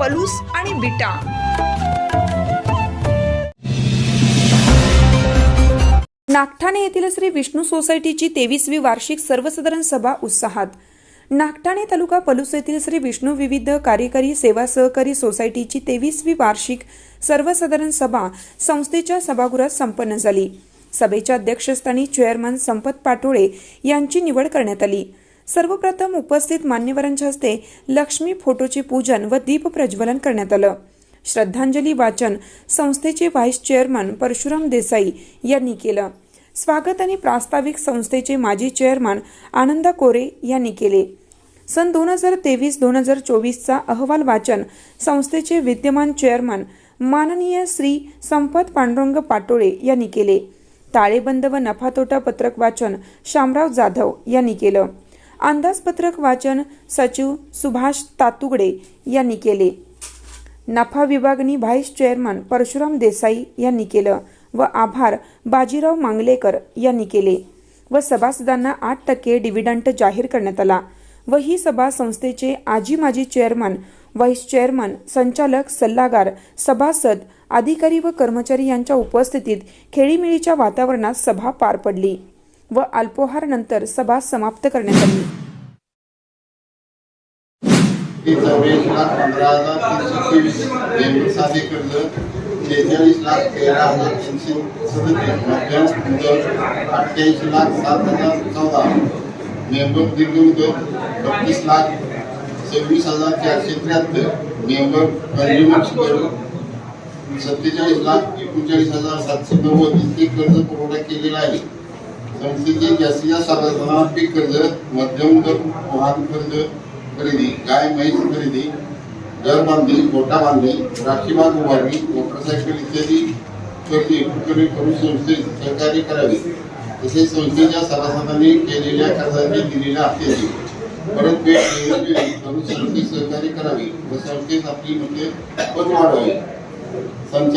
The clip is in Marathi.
पलूस आणि बिटा. नागठाणे येथील श्री विष्णू सोसायटीची तेवीसवी वार्षिक सर्वसाधारण सभा उत्साहात. नागठाणे तालुका पलूस येथील श्री विष्णू विविध कार्यकारी सेवा सहकारी सोसायटीची तेवीसवी वार्षिक सर्वसाधारण सभा संस्थेच्या सभागृहात संपन्न झाली. सभेच्या अध्यक्षस्थानी चेअरमन संपत पाटोळे यांची निवड करण्यात आली. सर्वप्रथम उपस्थित मान्यवरांच्या हस्ते लक्ष्मी फोटोचे पूजन व दीप प्रज्वलन करण्यात आलं. श्रद्धांजली वाचन संस्थेचे व्हाईस चेअरमन परशुराम देसाई यांनी केलं. स्वागत आणि प्रास्ताविक संस्थेचे माजी चेअरमन आनंदा कोरे यांनी केले. सन दोन हजार तेवीस दोन हजार चोवीसचा अहवाल वाचन संस्थेचे विद्यमान चेअरमन माननीय श्री संपत पांडुरंग पाटोळे यांनी केले. ताळेबंद व नफा तोटा पत्रक वाचन शामराव जाधव यांनी केलं. अंदाजपत्रक वाचन सचिव सुभाष तातुगडे यांनी केले. नफा विभागणी व्हाईस चेअरमन परशुराम देसाई यांनी केलं व आभार बाजीराव मांगलेकर यांनी केले व सभासदांना आठ टक्के डिव्हिडंट जाहीर करण्यात आला व ही सभा संस्थेचे आजी माजी चेअरमन व्हाईस चेअरमन संचालक सल्लागार सभासद अधिकारी व कर्मचारी यांच्या उपस्थितीत खेळीमेळीच्या वातावरणात सभा पार पडली. व अल्पोहारनंतर सभा समाप्त करण्यात आली ते लाख पंधरा हजार तीनशे तेवीस बेंगलोर साधे कर्ज शेहेचाळीस लाख तेरा हजार तीनशे सदतीस मध्यम उद्योग अठ्ठ्याऐंशी लाख सात हजार चौदा मेंबर दीर्घ उद्योग बत्तीस लाख सव्वीस हजार चारशे त्र्याहत्तर मेंबर कंझ्युमर शिल्लक सत्तेचाळीस लाख एकोणचाळीस हजार सातशे नव्वद इतके कर्ज पुरवठा केलेला आहे संस्थेचे जास्त सभासदांना पीक कर्ज, मध्यम वाहन कर्ज खरेदी, गाय, म्हैस खरेदी घर बांधणी गोटा बांधणी राखीबाग उभारणी मोटरसायकल इत्यादी कर्ज एकत्रित करून संस्थेत सहकार्य करावे. तसेच संस्थेच्या सभासदांनी केलेल्या कर्जांची दिलेल्या हप्त्याची परतफेड नियमित करून संस्थेत सहकार्य करावे व संस्थेत आपली मते पण वाढवावी. संचालक